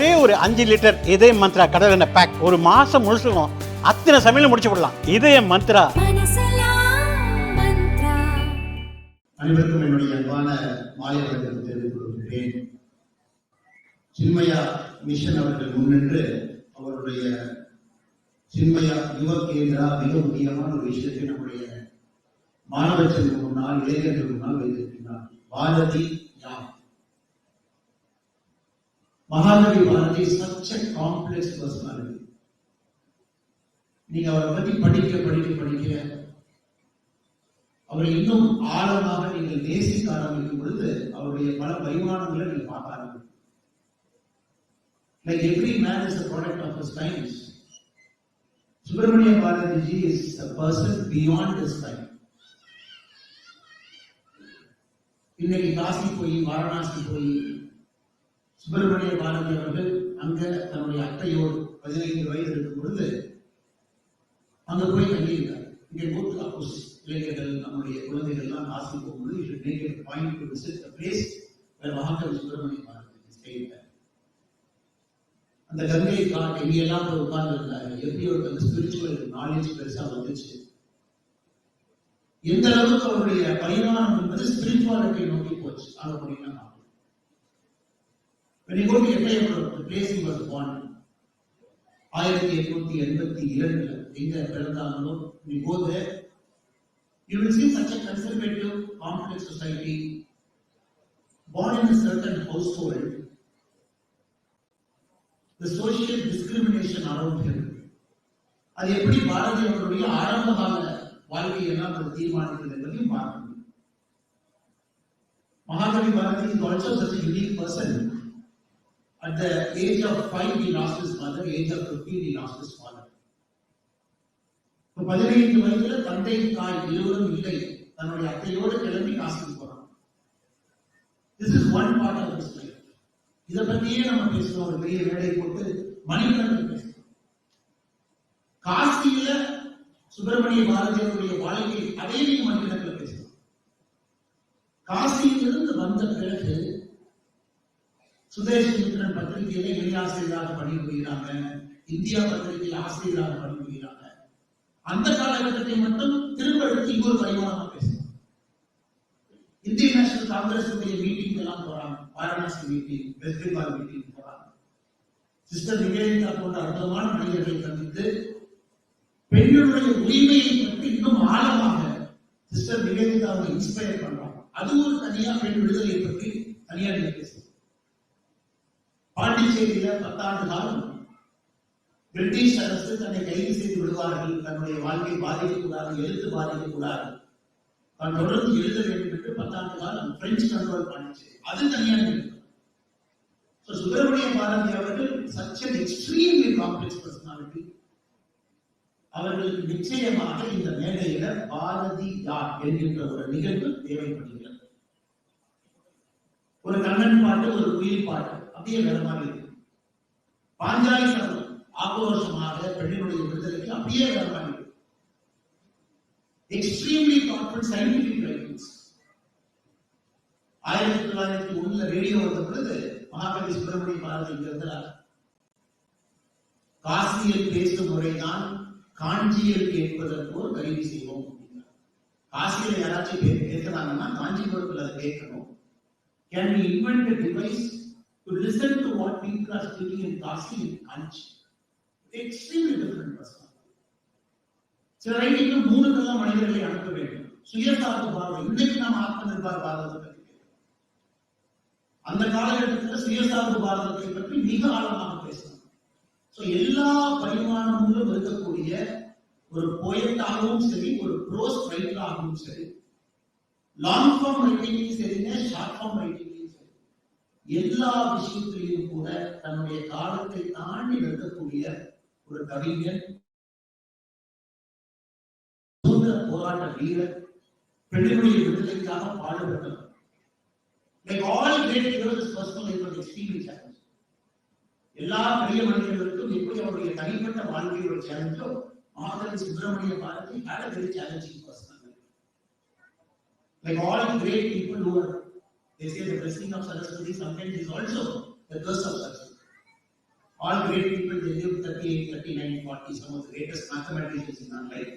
ஒரே ஒரு அஞ்சு லிட்டர் இதய மந்த்ரா கடல் எண்ணெய் பேக் ஒரு மாசம் முழுசுக்கும் அத்தனை சமையலும் முடிச்சு விடலாம். இதய மந்த்ரா. அனைவருக்கும் என்னுடைய அன்பான மாலை வணக்கத்தை தெரிவித்துக் கொள்கிறேன் சின்மயா மிஷன் அவர்கள் முன்னின்று அவருடைய சின்மயா யுவ கேந்திரா மிக முக்கியமான ஒரு விஷயத்தை நம்முடைய மாணவ செல்வம் முன்னால் இளைஞர்கள் முன்னால் வைத்திருக்கிறார் பாரதி யார்? மகாதவி பாரதி சச் காம்ப்ளெக்ஸ் பர்சனாலிட்டி நீங்க அவரை பத்தி படிக்க படிக்க படிக்க அவரை இன்னும் ஆழமாக நீங்கள் நேசிக்க ஆரம்பிக்கும் பொழுது அவருடைய பல பரிமாணங்களை நீங்க பார்க்க ஆரம்பிக்கும் like every man is a product of his times Subramania Bharathiji is a person beyond his time இன்னைக்கு காசி போய் வாரணாசி போய் சுப்பிரமணிய பாரதி அவர்கள் அங்க தன்னுடைய அத்தையோடு பதினைந்து வயது இருக்கும் பொழுது அங்க போய் தங்கியிருக்கார் இங்கே நூற்று ஆப்போசிட் இளைஞர்கள் நம்முடைய குழந்தைகள் எல்லாம் காசி போகும்போது you should make it point to visit the place where Mahakavi Subramania Bharathi stayed அந்த கங்கையை காட் எங்கெல்லாம் போய் உட்கார்ந்து இருந்தாரு எப்படி ஒரு அந்த ஸ்பிரிச்சுவல் நாலேஜ் பெருசா வந்துச்சு. எந்த அளவுக்கு அவருடைய பரிணாமம் என்பது ஸ்பிரிச்சுவாலிட்டியை நோக்கி போச்சு. அங்க When you go to Eppayapur, the place he was born, ஆயிரத்தி எட்நூத்தி எண்பத்தி இரண்டுல எங்க பிறந்தாங்களோ நீ போது you will see such a conservative complex society born in a certain household the social discrimination around him அது எப்படி பாரதி அவருடைய ஆரம்ப கால வாழ்க்கை எல்லாம் அது தீர்மானிக்கிறது என்பதையும் பார்க்க முடியும் மகாகவி Bharathi is also such a unique person At the age of five, he lost his mother. Age of fifteen, he lost his father. இப்ப பதினைந்து வயதுல தந்தை தாய் இருவரும் இல்லை. தன்னுடைய அத்தையோடு கிளம்பி காசுக்கு போறான் this is one part of this life இதை பத்தியே நம்ம பேசுறோம். ஒரு பெரிய வேலையை போட்டு மணிக்கணக்கில் பேசுறோம். காசியில சுப்பிரமணிய பாரதியருடைய வாழ்க்கை அதே மணிக்கணக்கில் பேசுறோம். காசியிலிருந்து வந்த பிறகு சுதேஷ் மித்ரன் பத்திரிகையில இணையாசிரியராக பணிபுரிகிறாங்க. இந்தியா பத்திரிகையில் ஆசிரியராக பணிபுரிகிறாங்க. அந்த காலகட்டத்தை மட்டும் திரும்ப எடுத்து இன்னொரு பரிமாணமா பேசுவாங்க இந்திய நேஷனல் காங்கிரஸ் மீட்டிங் எல்லாம் போறாங்க. வாரணாசி மீட்டிங் வெஸ்ட் பெங்கால் மீட்டிங் போறாங்க. சிஸ்டர் நிவேதிதா போன்ற அற்புதமான மனிதர்களை சந்தித்து பெண்களுடைய உரிமையை பற்றி இன்னும் ஆழமாக சிஸ்டர் நிவேதிதாவை இன்ஸ்பயர் பண்றாங்க. அது ஒரு தனியா பெண் விடுதலை பற்றி தனியா நீங்க பேசுவோம் பாண்டிச்சேரியில பத்தாண்டு காலம் பிரிட்டிஷ் அரசு தன்னை கைது செய்து விடுவார்கள். தன்னுடைய வாழ்க்கை பாதிக்கக்கூடாது எழுத்து பாதிக்கக்கூடாது. தான் தொடர்ந்து எழுத வேண்டும் என்று பத்தாண்டு காலம் பிரெஞ்சு கண்ட்ரோல் பாண்டிச்சேரி. அது தனியாக சுப்பிரமணிய பாரதி அவர்கள் such an extremely complex personality அவர்களுக்கு நிச்சயமாக இந்த மேடையில பாரதி யார் என்கின்ற ஒரு நிகழ்வு தேவைப்படுகிறது. ஒரு கண்ணன் பாட்டு ஒரு குயில் பாட்டு. அப்படியே வேற மாதிரி இருக்கு. பாஞ்சாலி சதம் ஆக்ரோஷமாக பெண்ணினுடைய விடுதலைக்கு அப்படியே வேற மாதிரி இருக்கு. எக்ஸ்ட்ரீம்லி கான்ஃபிடன்ட் சயின்டிபிக் ரைட்டிங்ஸ் ஆயிரத்தி தொள்ளாயிரத்தி ஒண்ணுல ரேடியோ வந்த பொழுது மகாகவி சுப்பிரமணிய பாரதி இருந்தார். காசியில் பேசும் முறைதான் காஞ்சியில் கேட்பதற்கு ஒரு கருவி செய்வோம் காசியில் யாராச்சும் பேசுறாங்கன்னா காஞ்சிபுரத்தில் அதை கேட்கணும். Can we invent a device to listen to what people are speaking in Kasi and Kanchi? Extremely different person. சில ரைட்டிங்ல மூணுக்கெல்லாம் மனிதர்களை அனுப்ப வேண்டும் சுயசார்பு பாரதம் இன்னைக்கு நாம் ஆத்ம நிர்பார் பாரதத்தை பற்றி அந்த காலகட்டத்தில் சுயசார்பு பாரதத்தை பற்றி மிக ஆழமாக பேசணும் ஸோ எல்லா பரிமாணங்களும் இருக்கக்கூடிய ஒரு போயட்டாகவும் சரி ஒரு ப்ரோஸ் ரைட்டராகவும் சரி லாங் ஃபார்ம் ரைட்டிங்லையும் சரிங்க ஷார்ட் ஃபார்ம் ரைட்டிங்லையும் சரி எல்லா விஷயத்திலையும் கூட தன்னுடைய காலத்தை தாண்டி நிற்கக்கூடிய ஒரு கவிஞர் சுதந்திர போராட்ட வீரர் பெண்களுடைய விடுதலைக்காக பாடுபட்டவர் like all great heroes personal life was extremely challenge எல்லா பெரிய மனிதர்களுக்கும் எப்படி அவருடைய தனிப்பட்ட வாழ்க்கையோட ஒரு சேலஞ்சோ மகாகவி Subramania Bharathi had a very challenging. Like all great people who are, they say the blessing of Saraswati sometimes is also the curse of Saraswati. All great people, they live 38, 39, 40, some of the greatest mathematicians in our life.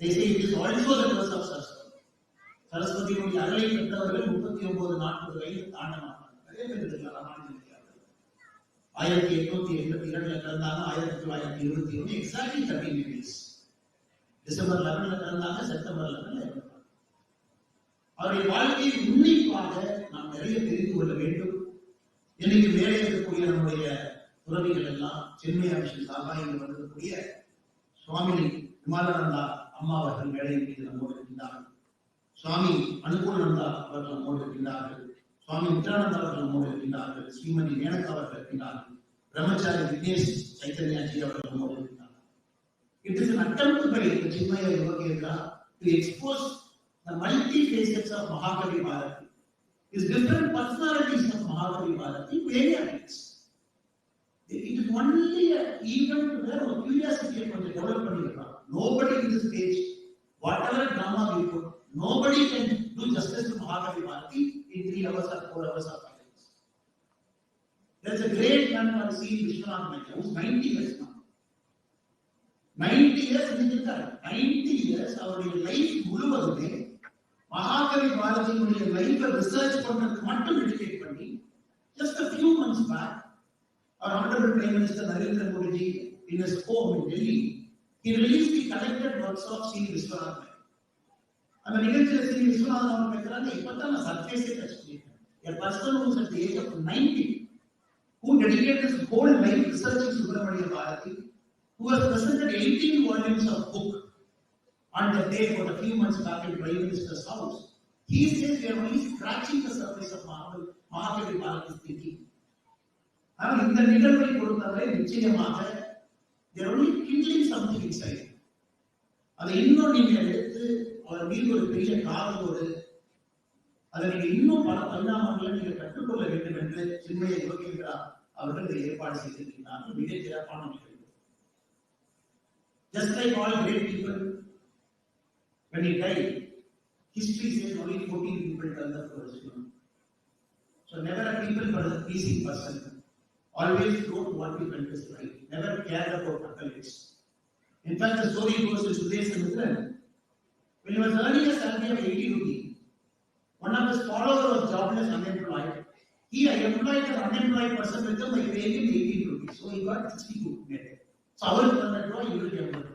They say it is also the curse of Saraswati. சரஸ்வதியுடைய அருளை பெற்றவர்கள் முப்பத்தி ஒன்பது நாற்பது வயது தாண்ட மாட்டாங்க நிறைய பேர் இருக்கலாம் ராமானுஜன் ஆயிரத்தி எட்நூத்தி எண்பத்தி இரண்டுல பிறந்தாங்க ஆயிரத்தி தொள்ளாயிரத்தி இருபத்தி ஒண்ணு எக்ஸாக்ட்லி தேர்ட்டின் இயர்ஸ் டிசம்பர் லெவன்ல பிறந்தாங்க செப்டம்பர் லெவன்ல இறந்தாங்க அவருடைய வாழ்க்கையை உன்னிப்பாக நாம் நிறைய தெரிந்து கொள்ள வேண்டும். இன்னைக்கு மேலே இருக்கக்கூடிய நம்முடைய துறவிகள் எல்லாம் சென்னை சார்பாக இங்கு வந்திருக்கக்கூடிய சுவாமி விமானந்தா அம்மா அவர்கள் மேடையின் மீது நம்மோடு இருக்கின்றார்கள் சுவாமி அனுகூலநந்தா அவர்கள் நம்மோடு இருக்கின்றார்கள் சுவாமி நித்யானந்தா அவர்கள் நம்மோடு இருக்கின்றார்கள் ஸ்ரீமதி மேனகா அவர்கள் இருக்கின்றார்கள் பிரம்மச்சாரி விக்னேஷ் சைத்தன்யாஜி அவர்கள் நம்மோடு இருக்கின்றார்கள் It is an attempt by the Chinmaya Yoga to expose the multi facets of Mahakavi Bharati. His different personalities of Mahakavi Bharati, variants. It is only an event where a curiosity கொஞ்சம் develop Nobody in this page, whatever drama we put, nobody can do justice to Mahakavi Bharati in three hours or four hours or five hours. There is a great man called C. Vishwanath Mehta, who's ninety years now. Ninety years இருந்திருக்காரு ninety years அவருடைய life முழுவதுமே மகாகவி பாரதியினுடைய லைஃபை research பண்றதுக்கு மட்டும் dedicate பண்ணி just a few months back our honorable prime minister narendra modi ji in his home in delhi he released the collected works of c viswanath அந்த நிகழ்ச்சியில சி விஸ்வநாதன் அவர் கேட்கிறாங்க இப்பதான் நான் சர்ஃபேஸே டச் பண்ணிட்டேன் a person who is at the age of 90 who dedicated his whole life researching subramania bharati who has presented 18 volumes of book Until therefore, a few months back in Prime Minister's house, he says we are only scratching the surface of Mahavel, Mahadevi Bharat thinking. ஆனால் இந்த நிகழ்வை பொறுத்தவரை நிச்சயமாக கிண்டிங் something inside அதை இன்னும் நீங்கள் எடுத்து அவர் மீது ஒரு பெரிய காதலோடு அதை நீங்க இன்னும் பல பரிணாமங்களை நீங்கள் கற்றுக்கொள்ள வேண்டும் என்று சின்மையை யோகிக்கிறார் அவர்கள் ஏற்பாடு செய்திருக்கிறார்கள் மிக சிறப்பான நிகழ்வு just like all great people When he died, history says only 14 people done the first one. So never a people for a pleasing person. Always wrote what want people to right. Never cared about accolades. In fact, the story goes to Sudhir Samudran. When he was earning a salary of 80 rupees, one of his followers was jobless, unemployed. He employed an unemployed person with him by paying him 80 rupees. So he got 60 rupees. So our government law, you will get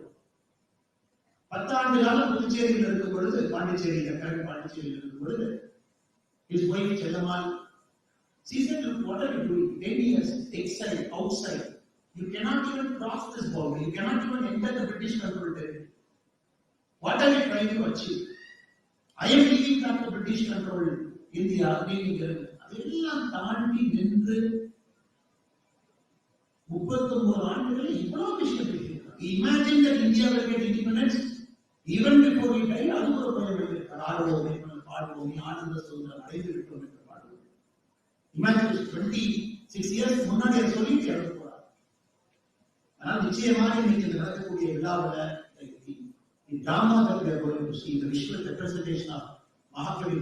பத்தாண்டு காலம் புதுச்சேரியில் இருக்கும் பொழுது பாண்டிச்சேரியில் பிறகு பாண்டிச்சேரியில் இருக்கும் பொழுது his wife Chellammal season to what are you doing then exile outside you cannot even cross this boundary you cannot even enter the British control territory what are you trying to achieve I am leaving back the British control India அப்படிங்கிறது அதெல்லாம் தாண்டி நின்று முப்பத்தி ஒன்பது ஆண்டுகளில் இவ்வளவு விஷயம் imagine that India will independence இவன் பொருள்களை அது ஒரு பயன் அதாவது பாடுவோம் ஆனந்த சுதந்திரம் அடைந்து விட்டோம் என்று பாடுவோம் இமேஜின் டுவெண்ட்டி சிக்ஸ் இயர்ஸ் முன்னாடி அதை சொல்லிட்டு எழுத போறார் ஆனால் நிச்சயமாக இன்னைக்கு நடக்கக்கூடிய விழாவில் Dhamma that we are going to see, the visual representation of Mahapravi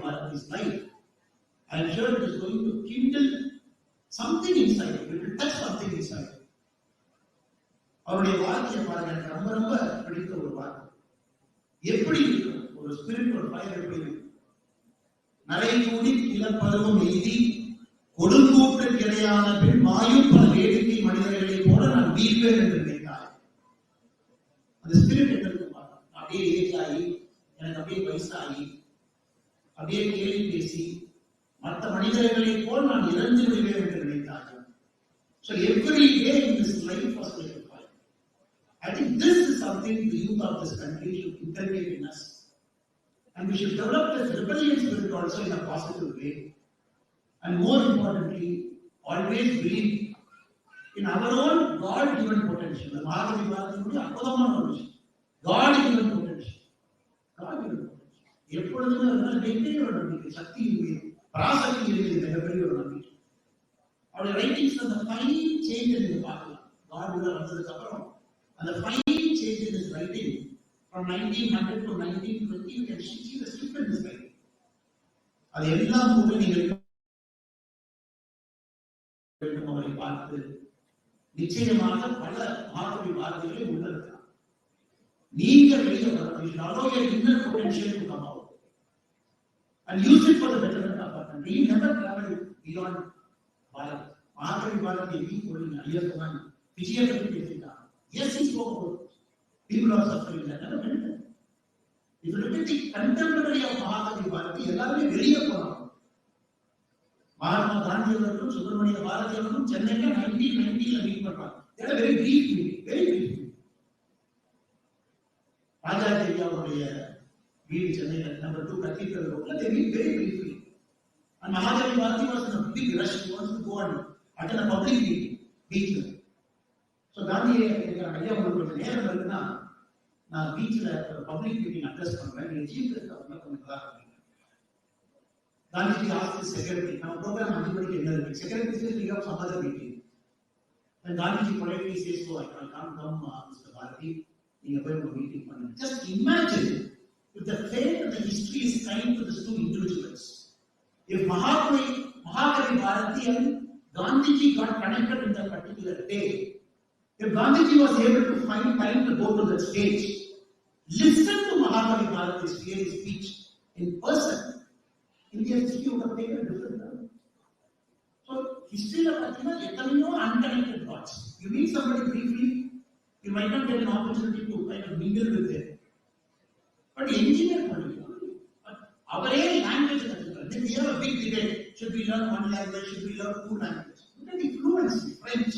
அவருடைய வாழ்க்கையை பாருங்க எனக்கு ரொம்ப ரொம்ப பிடித்த ஒரு வாழ்க்கை எப்படி ஒரு ஸ்பிரிட் ஒரு ஃபயர் எப்படி இருக்கும் நரை கூடி இளப்பருவம் எய்தி கொடுங்கூற்று கிடையான பின் மாயும் பல வேடிக்கை மனிதர்களை போல நான் வீழ்வேன் என்று நினைத்தார். அந்த ஸ்பிரிட் எங்களுக்கு அப்படியே ஏஜ் ஆகி எனக்கு அப்படியே வயசாகி அப்படியே கேள்வி பேசி மற்ற மனிதர்களை போல் நான் இறந்து விடுவேன் என்று நினைத்தார்கள். So every day in this life was like a fight. I think this is something the youth of this country should inculcate in us. And we should develop this rebellion spirit also in a positive way. And more importantly, always believe in our own God-given potential. The Maharaji Bharati அற்புதமான ஒரு விஷயம். God-given potential. God-given potential. எப்பொழுதுமே அதனால வெற்றி ஒரு நம்பிக்கை சக்தி இருக்கு பராசக்தி இருக்கு மிகப்பெரிய ஒரு நம்பிக்கை அவருடைய ரைட்டிங்ஸ் அந்த ஃபைன் சேஞ்ச் நீங்க பார்க்கலாம் காட் உள்ள வந்ததுக்கு அப்புறம் அந்த fine change from nineteen hundred to nineteen can see the சி த அது எல்லாம் நீங்கள் அவரை பார்த்து நிச்சயமாக பல மகாகவி வார்த்தைகளை உள்ளிருக்கலாம் நீங்க வெளியே வரணும் inner potential inner potential to come out and use it for the betterment of our country. சொல்லுங்க ஐயா சொன்னாங்க பற்றி yes is people are suffering that never. If you look at the contemporary of Bharathi எல்லாருமே வெளியே போனாங்க. மகாத்மா காந்தி அவர்களும் சுப்பிரமணிய பாரதி அவர்களும் சென்னையில நைன்டீன் நைன்டீன்ல மீட் பண்றாங்க. Very brief meeting very brief Rajaji வீடு சென்னையில நம்பர் டூ கத்தீட்ரல் ரோட்ல they meet very briefly and Mahakavi Bharathi was பீச்ல ஸோ காந்தி ஐயா உங்களுக்கு கொஞ்சம் நேரம் இருக்குன்னா நான் பீச்ல ஒரு பப்ளிக் மீட்டிங் அட்ரஸ் பண்றேன் நீங்க சீஃப் கெஸ்ட் கொஞ்சம் நல்லா இருக்கீங்க காந்திஜி ஆஸ்தி செக்ரட்டரி நம்ம ப்ரோக்ராம் அஞ்சு மணிக்கு என்ன இருக்கு secretary says we have some other meeting and Gandhiji politely says so I can't come uh, Mr. Bharati நீங்க போய் உங்க மீட்டிங் பண்ணுங்க just imagine if the fate of the history is kind to these two individuals if Mahatma Mahakavi Bharati and Gandhiji got connected in that particular day if Gandhiji was able to find time to go to that stage listen to Mahakavi Bharati's fiery speech in person Indian history would have taken a different turn. So, history of Fatima, எத்தனையோ unconnected dots. You meet somebody briefly, you might not get an opportunity to kind of mingle with them. But engineer பண்ணிக்கலாம். But அவரே language கத்துக்கிறார். Then we have a big debate. Should we learn one language? Should we learn two languages? Look at the fluency. French,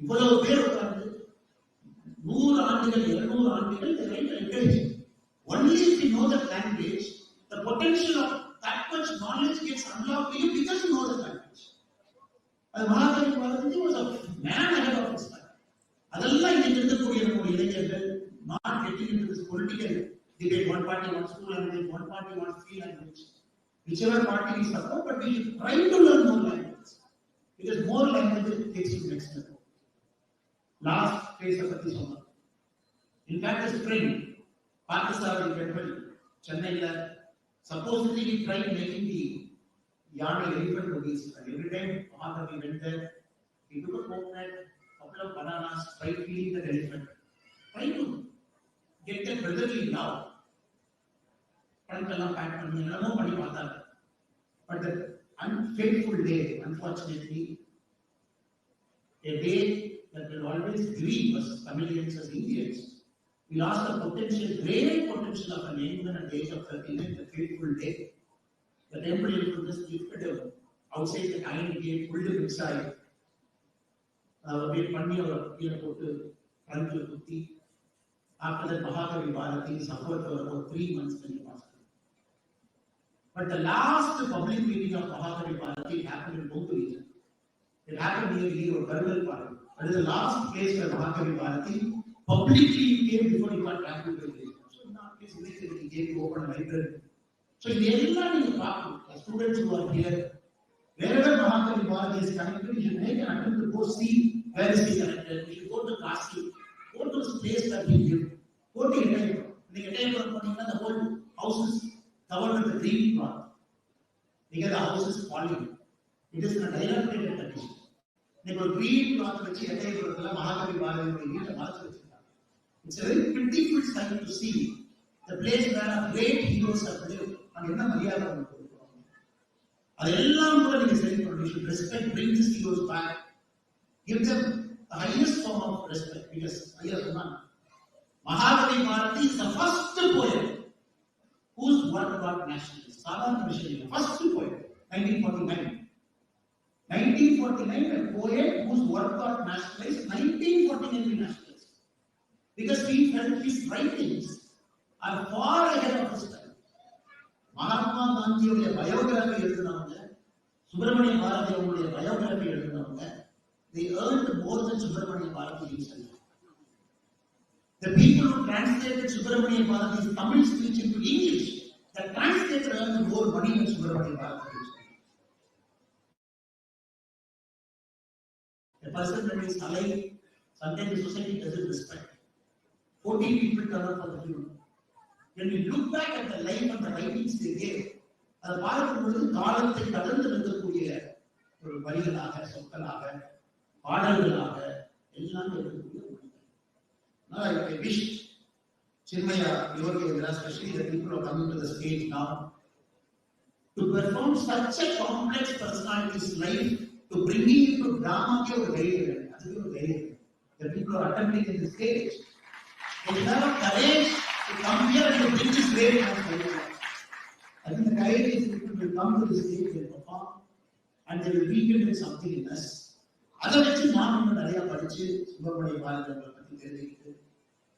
இவ்வளவு பேர் உட்கார்ந்து நூறு ஆண்டுகள் இருநூறு ஆண்டுகள் they write literature. Only if you know that language, the potential of that much knowledge gets unlocked to you because you know the language. அது மகாகவி Bharathi was a man ahead of his time. அதெல்லாம் இன்னைக்கு இருக்கக்கூடிய நம்முடைய இளைஞர்கள் not getting into this political debate. One party wants two language, one party wants three language. Whichever party we support, but we should try to learn more languages. Because more languages takes you next level. Last phase பத்தி சொன்னோம். In fact, the spring, Pakistan temple, சென்னையில supposedly we tried making the யானை elephant movies. And every time Mahatma went there, he took a coconut, couple of bananas, tried feeding that elephant. Try to get that brotherly love. பழங்கள்லாம் back பண்ணி என்னமோ பண்ணி பார்த்தாங்க but unfaithful day unfortunately a day that will always grieve us Tamilians as Indians we lost the potential great potential of an young man at the age of 39 the fateful day the temple will just lifted him outside the iron gate pulled him inside அப்படியே பண்ணி அவர் கீழே போட்டு கழுத்துல குத்தி after that Mahakavi Bharati suffered for about three months when he passed away. But the last public meeting of Mahakavi Bharati happened in Bongo region. It happened near Hero, Karnal Park. That is the last place where Mahakavi Bharati publicly came before he got trampled So in that case, immediately he came to open a library. So in the எல்லாம் நீங்க பார்க்கணும். The students who are here, wherever Mahakavi Bharati is connected, you should make an attempt to go see where is he connected. You should go to Kashi, go to the place that he lived. Go to Ettayapuram. நீங்க எட்டயபுரம் போனீங்கன்னா the whole house is covered with a green cloth. Because the house is falling. It is in a dilapidated condition. நீங்க ஒரு green cloth வச்சு எட்டயபுரத்துல மகாகவி பாரதியுடைய வீட்டை மறைச்சு வச்சிருக்காங்க. It's a very pitiful sight to see the place where our great heroes have lived. அங்க என்ன மரியாதை அவங்களுக்கு கொடுக்குறோம். அதெல்லாம் கூட நீங்க சரி பண்ணணும். You should respect, bring these heroes back. Give them the highest form of respect. Because ஐயா சொன்னாங்க Mahakavi Bharati is the first poet whose work got nationalized. சாதாரண விஷயம் இல்லை. First poet, 1949. 1949, a poet whose work got nationalized, 1949 we nationalized. Because we felt his writings are far ahead of his time. Mahatma காந்தியுடைய biography எழுதினவங்க சுப்பிரமணிய பாரதி அவங்களுடைய biography எழுதினவங்க they earned more than Subramania Bharathi himself. The people who translated Subramania Bharati's Tamil speech into English, the translator earned more money than Subramania Bharati himself. The person that is alive, sometimes the society doesn't respect. Fourteen people turn up for the funeral. When we look back at the life and the writings they gave, அதை பார்க்கும் பொழுது காலத்தை கடந்து நிற்கக்கூடிய ஒரு வரிகளாக சொற்களாக பாடல்களாக எல்லாம் இருக்கக்கூடிய ஒரு மனிதன். I wish Chinmaya, Yogendra, especially the people who are coming to the stage now, to perform such a complex personality's life, to bring him into drama, ke ஒரு தைரியம் அதுவே ஒரு தைரியம் The people are attempting in the stage, they have courage to come here and to bring this great man forward. I think the courageous people will come to the stage and perform, and they will rekindle something in us. அதை வச்சு நாம் இன்னும் நிறைய படிச்சு சுப்பிரமணிய வாழ்ந்தவர்களை பற்றி தெரிஞ்சுக்கிட்டு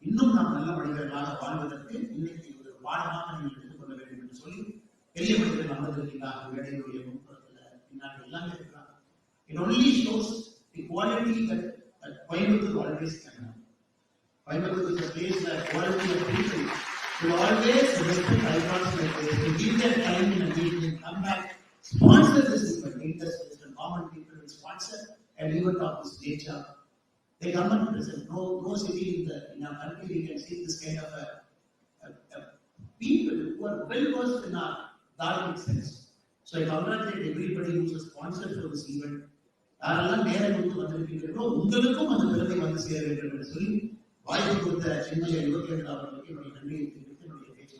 இன்னும் நாம் நல்ல மனிதர்களாக வாழ்வதற்கு இன்னைக்கு ஒரு பாடமாக நீங்கள் எடுத்துக்கொள்ள வேண்டும் என்று சொல்லி பெரிய மனிதர்கள் அமர்ந்திருக்கிறார் வேலையுடைய முன்புறத்தில் பின்னாடி எல்லாமே It only shows the quality that, that Coimbatore always can have. Coimbatore is a place where quality of people will always respect icons like this, to give their time in a meeting, come back, sponsor this event, industries and common people will sponsor an event of this nature. They come and present, no, no city in the, in our country, we can see this kind of a, a, a people who are well versed in our Dharmic sense. So I congratulate everybody who is sponsor for this event. யாரெல்லாம் நேரம் கொடுத்து வந்திருக்கிறீர்களோ உங்களுக்கும் அந்த விருதை வந்து சேர வேண்டும் என்று சொல்லி வாய்ப்பு கொடுத்த சின்னைய யுவகேந்திரா அவர்களுக்கு என்னுடைய நன்றியை தெரிவித்து என்னுடைய பேச்சை